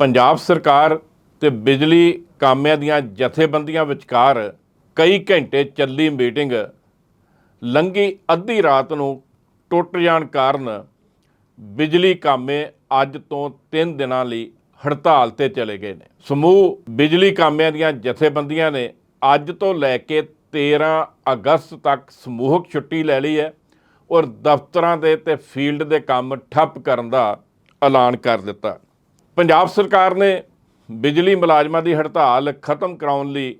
ਪੰਜਾਬ ਸਰਕਾਰ ਤੇ ਬਿਜਲੀ ਕਾਮਿਆਂ ਦੀਆਂ ਜਥੇਬੰਦੀਆਂ ਵਿਚਕਾਰ ਕਈ ਘੰਟੇ ਚੱਲੀ ਮੀਟਿੰਗ। ਲੰਗੀ ਅੱਧੀ ਰਾਤ ਨੂੰ ਟੁੱਟ ਜਾਣ ਕਾਰਨ ਬਿਜਲੀ ਕਾਮੇ ਅੱਜ ਤੋਂ 3 ਦਿਨਾਂ ਲਈ ਹੜਤਾਲ ਤੇ ਚਲੇ ਗਏ ਨੇ। ਸਮੂਹ ਬਿਜਲੀ ਕਾਮਿਆਂ ਦੀਆਂ ਜਥੇਬੰਦੀਆਂ ਨੇ ਅੱਜ ਤੋਂ ਲੈ ਕੇ 13 ਅਗਸਤ ਤੱਕ ਸਮੂਹਕ ਛੁੱਟੀ ਲੈ ਲਈ ਹੈ ਔਰ ਦਫ਼ਤਰਾਂ ਦੇ ਤੇ ਫੀਲਡ ਦੇ ਕੰਮ ਠੱਪ ਕਰਨ ਦਾ ਐਲਾਨ ਕਰ ਦਿੱਤਾ। ਪੰਜਾਬ ਸਰਕਾਰ ਨੇ ਬਿਜਲੀ ਮੁਲਾਜ਼ਮਾਂ ਦੀ ਹੜਤਾਲ ਖਤਮ ਕਰਾਉਣ ਲਈ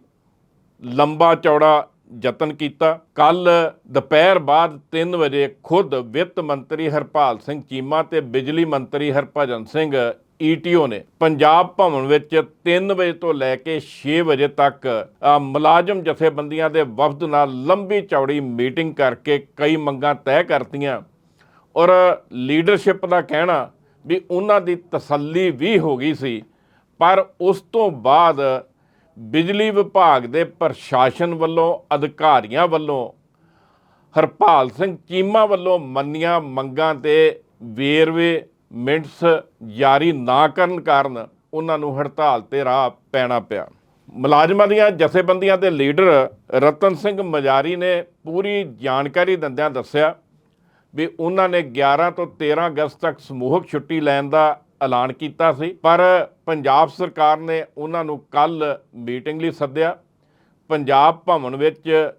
ਲੰਬਾ ਚੌੜਾ ਯਤਨ ਕੀਤਾ। ਕੱਲ ਦੁਪਹਿਰ ਬਾਅਦ 3 ਵਜੇ ਖੁਦ ਵਿੱਤ ਮੰਤਰੀ ਹਰਪਾਲ ਸਿੰਘ ਚੀਮਾ ਤੇ ਬਿਜਲੀ ਮੰਤਰੀ ਹਰਭਜਨ ਸਿੰਘ ਈਟੀਓ ਨੇ ਪੰਜਾਬ ਭਵਨ ਵਿੱਚ 3 ਵਜੇ ਤੋਂ ਲੈ ਕੇ 6 ਵਜੇ ਤੱਕ ਮੁਲਾਜ਼ਮ ਜਥੇਬੰਦੀਆਂ ਦੇ ਵਫਦ ਨਾਲ ਲੰਬੀ ਚੌੜੀ ਮੀਟਿੰਗ ਕਰਕੇ ਕਈ ਮੰਗਾਂ ਤੈਅ ਕਰਤੀਆਂ। ਔਰ ਲੀਡਰਸ਼ਿਪ ਦਾ ਕਹਿਣਾ ਵੀ ਉਹਨਾਂ ਦੀ ਤਸੱਲੀ ਵੀ ਹੋ ਗਈ ਸੀ। ਪਰ ਉਸ ਤੋਂ ਬਾਅਦ ਬਿਜਲੀ ਵਿਭਾਗ ਦੇ ਪ੍ਰਸ਼ਾਸਨ ਵੱਲੋਂ, ਅਧਿਕਾਰੀਆਂ ਵੱਲੋਂ, ਹਰਪਾਲ ਸਿੰਘ ਚੀਮਾ ਵੱਲੋਂ ਮੰਨੀਆਂ ਮੰਗਾਂ ਤੇ ਵੇਰਵੇ ਮਿੰਟਸ ਜਾਰੀ ਨਾ ਕਰਨ ਕਾਰਨ ਉਹਨਾਂ ਨੂੰ ਹੜਤਾਲ ਤੇ ਰਾਹ ਪੈਣਾ ਪਿਆ। ਮੁਲਾਜ਼ਮਾਂ ਦੀਆਂ ਜਥੇਬੰਦੀਆਂ ਦੇ ਲੀਡਰ ਰਤਨ ਸਿੰਘ ਮਜਾਰੀ ਨੇ ਪੂਰੀ ਜਾਣਕਾਰੀ ਦਿੰਦਿਆਂ ਦੱਸਿਆ ਵੀ ਉਹਨਾਂ ਨੇ 11 ਤੋਂ 13 ਅਗਸਤ ਤੱਕ ਸਮੂਹਕ ਛੁੱਟੀ ਲੈਣ ਦਾ ਐਲਾਨ ਕੀਤਾ ਸੀ। ਪਰ ਪੰਜਾਬ ਸਰਕਾਰ ਨੇ ਉਹਨਾਂ ਨੂੰ ਕੱਲ ਮੀਟਿੰਗ ਲਈ ਸੱਦਿਆ। ਪੰਜਾਬ ਭਵਨ ਵਿੱਚ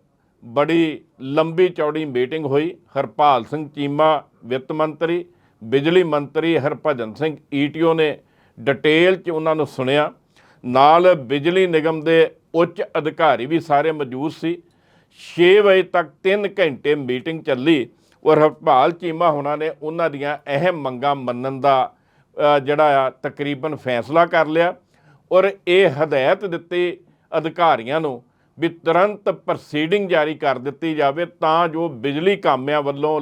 ਬੜੀ ਲੰਬੀ ਚੌੜੀ ਮੀਟਿੰਗ ਹੋਈ। ਹਰਪਾਲ ਸਿੰਘ ਚੀਮਾ, ਵਿੱਤ ਮੰਤਰੀ, ਬਿਜਲੀ ਮੰਤਰੀ ਹਰਭਜਨ ਸਿੰਘ ਈਟੀਓ ਨੇ ਡਿਟੇਲ 'ਚ ਉਹਨਾਂ ਨੂੰ ਸੁਣਿਆ। ਨਾਲ ਬਿਜਲੀ ਨਿਗਮ ਦੇ ਉੱਚ ਅਧਿਕਾਰੀ ਵੀ ਸਾਰੇ ਮੌਜੂਦ ਸੀ। 6 ਵਜੇ ਤੱਕ 3 ਘੰਟੇ ਮੀਟਿੰਗ ਚੱਲੀ। ਔਰ ਹਰਪਾਲ ਚੀਮਾ ਹੁਣਾਂ ਨੇ ਉਹਨਾਂ ਦੀਆਂ ਅਹਿਮ ਮੰਗਾਂ ਮੰਨਣ ਦਾ ਜਿਹੜਾ ਆ, ਤਕਰੀਬਨ ਫੈਸਲਾ ਕਰ ਲਿਆ। ਔਰ ਇਹ ਹਦਾਇਤ ਦਿੱਤੀ ਅਧਿਕਾਰੀਆਂ ਨੂੰ ਵੀ ਤੁਰੰਤ ਪ੍ਰੋਸੀਡਿੰਗ ਜਾਰੀ ਕਰ ਦਿੱਤੀ ਜਾਵੇ ਤਾਂ ਜੋ ਬਿਜਲੀ ਕਾਮਿਆਂ ਵੱਲੋਂ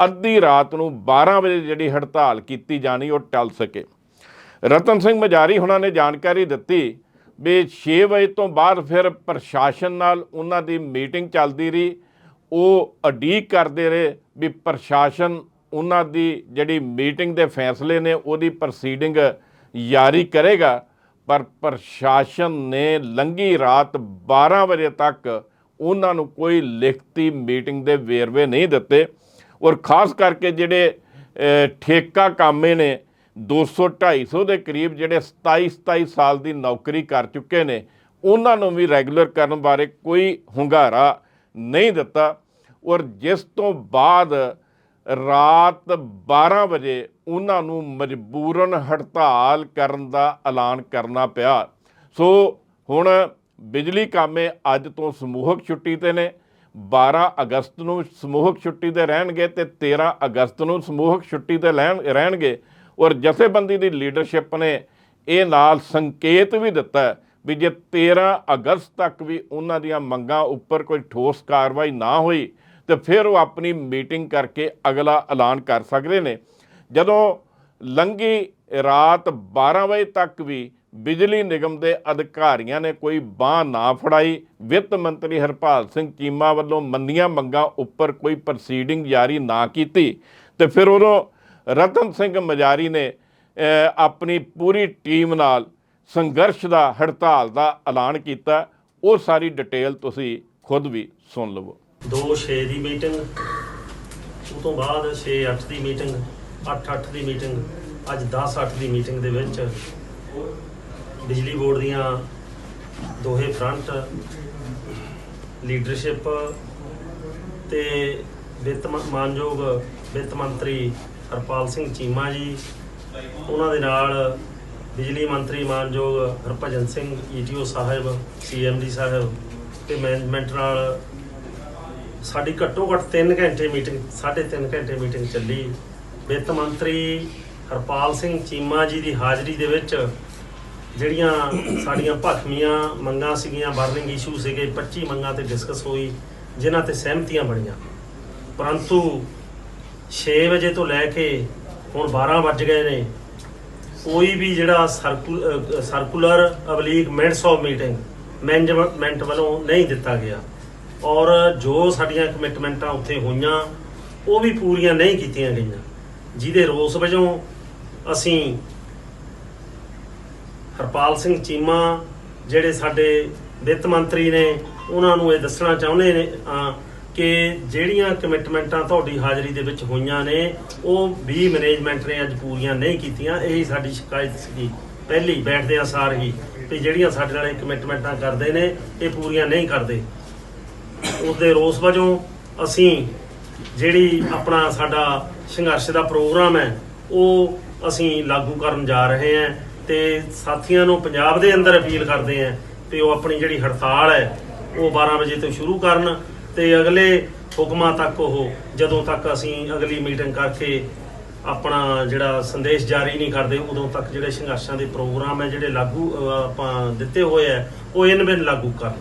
ਅੱਧੀ ਰਾਤ ਨੂੰ 12 ਵਜੇ ਜਿਹੜੀ ਹੜਤਾਲ ਕੀਤੀ ਜਾਣੀ ਉਹ ਟਲ ਸਕੇ। ਰਤਨ ਸਿੰਘ ਮਜਾਰੀ ਹੁਣਾਂ ਨੇ ਜਾਣਕਾਰੀ ਦਿੱਤੀ ਵੀ 6 ਵਜੇ ਤੋਂ ਬਾਅਦ ਫਿਰ ਪ੍ਰਸ਼ਾਸਨ ਨਾਲ ਉਹਨਾਂ ਦੀ ਮੀਟਿੰਗ ਚੱਲਦੀ ਰਹੀ। ਉਹ ਅਡੀਕ ਕਰਦੇ ਰਹੇ ਵੀ ਪ੍ਰਸ਼ਾਸਨ ਉਹਨਾਂ ਦੀ ਜਿਹੜੀ ਮੀਟਿੰਗ ਦੇ ਫੈਸਲੇ ਨੇ, ਉਹਦੀ ਪ੍ਰੋਸੀਡਿੰਗ ਜਾਰੀ ਕਰੇਗਾ। ਪਰ ਪ੍ਰਸ਼ਾਸਨ ਨੇ ਲੰਗੀ ਰਾਤ 12 ਵਜੇ ਤੱਕ ਉਹਨਾਂ ਨੂੰ ਕੋਈ ਲਿਖਤੀ ਮੀਟਿੰਗ ਦੇ ਵੇਰਵੇ ਨਹੀਂ ਦਿੱਤੇ। ਔਰ ਖਾਸ ਕਰਕੇ ਜਿਹੜੇ ਠੇਕਾ ਕਾਮੇ ਨੇ 200 250 ਦੇ ਕਰੀਬ ਜਿਹੜੇ 27 27 ਸਾਲ ਦੀ ਨੌਕਰੀ ਕਰ ਚੁੱਕੇ ਨੇ, ਉਹਨਾਂ ਨੂੰ ਵੀ ਰੈਗੂਲਰ ਕਰਨ ਬਾਰੇ ਕੋਈ ਹੁੰਗਾਰਾ ਨਹੀਂ ਦਿੱਤਾ। ਔਰ ਜਿਸ ਤੋਂ ਬਾਅਦ ਰਾਤ 12 ਵਜੇ ਉਹਨਾਂ ਨੂੰ ਮਜਬੂਰਨ ਹੜਤਾਲ ਕਰਨ ਦਾ ਐਲਾਨ ਕਰਨਾ ਪਿਆ। ਸੋ ਹੁਣ ਬਿਜਲੀ ਕਾਮੇ ਅੱਜ ਤੋਂ ਸਮੂਹਕ ਛੁੱਟੀ ਤੇ ਨੇ। 12 ਅਗਸਤ ਨੂੰ ਸਮੂਹਕ ਛੁੱਟੀ ਤੇ ਰਹਿਣਗੇ ਤੇ 13 ਅਗਸਤ ਨੂੰ ਸਮੂਹਕ ਛੁੱਟੀ ਤੇ ਲੈਣ, ਰਹਿਣਗੇ। ਔਰ ਜਥੇਬੰਦੀ ਦੀ ਲੀਡਰਸ਼ਿਪ ਨੇ ਇਹ ਨਾਲ ਸੰਕੇਤ ਵੀ ਦਿੱਤਾ ਵੀ ਜੇ 13 ਅਗਸਤ ਤੱਕ ਵੀ ਉਹਨਾਂ ਦੀਆਂ ਮੰਗਾਂ ਉੱਪਰ ਕੋਈ ਠੋਸ ਕਾਰਵਾਈ ਨਾ ਹੋਈ, ਤੇ ਫਿਰ ਉਹ ਆਪਣੀ ਮੀਟਿੰਗ ਕਰਕੇ ਅਗਲਾ ਐਲਾਨ ਕਰ ਸਕਦੇ ਨੇ। ਜਦੋਂ ਲੰਗੀ ਰਾਤ 12 ਵਜੇ ਤੱਕ ਵੀ ਬਿਜਲੀ ਨਿਗਮ ਦੇ ਅਧਿਕਾਰੀਆਂ ਨੇ ਕੋਈ ਬਾਹ ਨਾ ਫੜਾਈ, ਵਿੱਤ ਮੰਤਰੀ ਹਰਪਾਲ ਸਿੰਘ ਚੀਮਾ ਵੱਲੋਂ ਮੰਨੀਆਂ ਮੰਗਾਂ ਉੱਪਰ ਕੋਈ ਪ੍ਰੋਸੀਡਿੰਗ ਜਾਰੀ ਨਾ ਕੀਤੀ, ਤੇ ਫਿਰ ਉਦੋਂ ਰਤਨ ਸਿੰਘ ਮਜਾਰੀ ਨੇ ਆਪਣੀ ਪੂਰੀ ਟੀਮ ਨਾਲ ਸੰਘਰਸ਼ ਦਾ, ਹੜਤਾਲ ਦਾ ਐਲਾਨ ਕੀਤਾ, ਉਹ ਸਾਰੀ ਡਿਟੇਲ ਤੁਸੀਂ ਖੁਦ ਵੀ ਸੁਣ ਲਵੋ। 2-6 ਦੀ ਮੀਟਿੰਗ ਉਹ ਤੋਂ ਬਾਅਦ 6-8 ਦੀ ਮੀਟਿੰਗ 8-8 ਦੀ ਮੀਟਿੰਗ ਅੱਜ 10-8 ਦੀ ਮੀਟਿੰਗ ਦੇ ਵਿੱਚ ਬਿਜਲੀ ਬੋਰਡ ਦੀਆਂ ਦੋਹੇ ਫਰੰਟ ਲੀਡਰਸ਼ਿਪ ਤੇ ਵਿੱਤ ਮਾਨਯੋਗ ਵਿੱਤ ਮੰਤਰੀ ਹਰਪਾਲ ਸਿੰਘ ਚੀਮਾ ਜੀ, ਉਹਨਾਂ ਦੇ ਨਾਲ ਬਿਜਲੀ ਮੰਤਰੀ ਮਾਨਯੋਗ ਹਰਭਜਨ ਸਿੰਘ ਈਟੀਓ ਸਾਹਿਬ ਸੀਐਮਡੀ ਸਾਹਿਬ ਤੇ ਮੈਨੇਜਮੈਂਟ ਨਾਲ ਸਾਡੀ ਘੱਟੋ ਘੱਟ 3 ਘੰਟੇ ਮੀਟਿੰਗ 3.5 ਘੰਟੇ ਮੀਟਿੰਗ ਚੱਲੀ। ਵਿੱਤ ਮੰਤਰੀ ਹਰਪਾਲ ਸਿੰਘ ਚੀਮਾ ਜੀ ਦੀ ਹਾਜ਼ਰੀ ਦੇ ਵਿੱਚ ਜਿਹੜੀਆਂ ਸਾਡੀਆਂ ਭਖਮੀਆਂ ਮੰਗਾਂ ਸੀਗੀਆਂ ਬਰਨਿੰਗ ਇਸ਼ੂ ਸੀਗੇ 25 ਮੰਗਾਂ ਤੇ ਡਿਸਕਸ ਹੋਈ, ਜਿਨ੍ਹਾਂ ਤੇ ਸਹਿਮਤੀਆਂ ਬਣੀਆਂ। ਪਰੰਤੂ 6 ਵਜੇ ਤੋਂ ਲੈ ਕੇ ਹੁਣ 12 ਵੱਜ ਗਏ ਨੇ ਕੋਈ ਵੀ ਜਿਹੜਾ ਸਰਕੂ- ਸਰਕੂਲਰ ਅਬਲੀਗ ਮਿੰਟਸ ਆਫ ਮੀਟਿੰਗ ਮੈਨੇਜਮੈਂਟ ਵੱਲੋਂ ਨਹੀਂ ਦਿੱਤਾ ਗਿਆ। ਔਰ ਜੋ ਸਾਡੀਆਂ ਕਮਿਟਮੈਂਟਾਂ ਉੱਥੇ ਹੋਈਆਂ, ਉਹ ਵੀ ਪੂਰੀਆਂ ਨਹੀਂ ਕੀਤੀਆਂ ਗਈਆਂ। ਜਿਹਦੇ ਰੋਸ ਵਜੋਂ ਅਸੀਂ ਹਰਪਾਲ ਸਿੰਘ ਚੀਮਾ, ਜਿਹੜੇ ਸਾਡੇ ਵਿੱਤ ਮੰਤਰੀ ਨੇ, ਉਹਨਾਂ ਨੂੰ ਇਹ ਦੱਸਣਾ ਚਾਹੁੰਦੇ ਨੇ ਕਿ ਜਿਹੜੀਆਂ ਕਮਿਟਮੈਂਟਾਂ ਤੁਹਾਡੀ ਹਾਜ਼ਰੀ ਦੇ ਵਿੱਚ ਹੋਈਆਂ ਨੇ, ਉਹ ਵੀ ਮੈਨੇਜਮੈਂਟ ਨੇ ਅੱਜ ਪੂਰੀਆਂ ਨਹੀਂ ਕੀਤੀਆਂ। ਇਹੀ ਸਾਡੀ ਸ਼ਿਕਾਇਤ ਸੀ ਪਹਿਲੀ ਬੈਠਦੇ ਆ ਸਾਰ ਹੀ ਕਿ ਜਿਹੜੀਆਂ ਸਾਡੇ ਨਾਲ ਇਹ ਕਮਿਟਮੈਂਟਾਂ ਕਰਦੇ ਨੇ, ਇਹ ਪੂਰੀਆਂ ਨਹੀਂ ਕਰਦੇ। ਉਹਦੇ ਰੋਸ ਵਜੋਂ ਅਸੀਂ ਜਿਹੜੀ ਆਪਣਾ ਸਾਡਾ ਸੰਘਰਸ਼ ਦਾ ਪ੍ਰੋਗਰਾਮ ਹੈ, ਉਹ ਅਸੀਂ ਲਾਗੂ ਕਰਨ ਜਾ ਰਹੇ ਹਾਂ ਤੇ ਸਾਥੀਆਂ ਨੂੰ ਪੰਜਾਬ ਦੇ ਅੰਦਰ ਅਪੀਲ ਕਰਦੇ ਹਾਂ ਤੇ ਉਹ ਆਪਣੀ ਜਿਹੜੀ ਹੜਤਾਲ ਹੈ, ਉਹ 12 ਵਜੇ ਤੋਂ ਸ਼ੁਰੂ ਕਰਨ। ਤੇ ਅਗਲੇ ਹੁਕਮਾਂ ਤੱਕ ਉਹ ਜਦੋਂ ਤੱਕ ਅਸੀਂ ਅਗਲੀ ਮੀਟਿੰਗ ਕਰਕੇ ਆਪਣਾ ਜਿਹੜਾ ਸੰਦੇਸ਼ ਜਾਰੀ ਨਹੀਂ ਕਰਦੇ ਉਦੋਂ ਤੱਕ ਜਿਹੜੇ ਸੰਘਰਸ਼ਾਂ ਦੇ ਪ੍ਰੋਗਰਾਮ ਹੈ ਜਿਹੜੇ ਲਾਗੂ ਅਹ, ਆਪਾਂ ਦਿੱਤੇ ਹੋਏ ਆ ਉਹ ਇਨ ਬਿਨ ਲਾਗੂ ਕਰਨ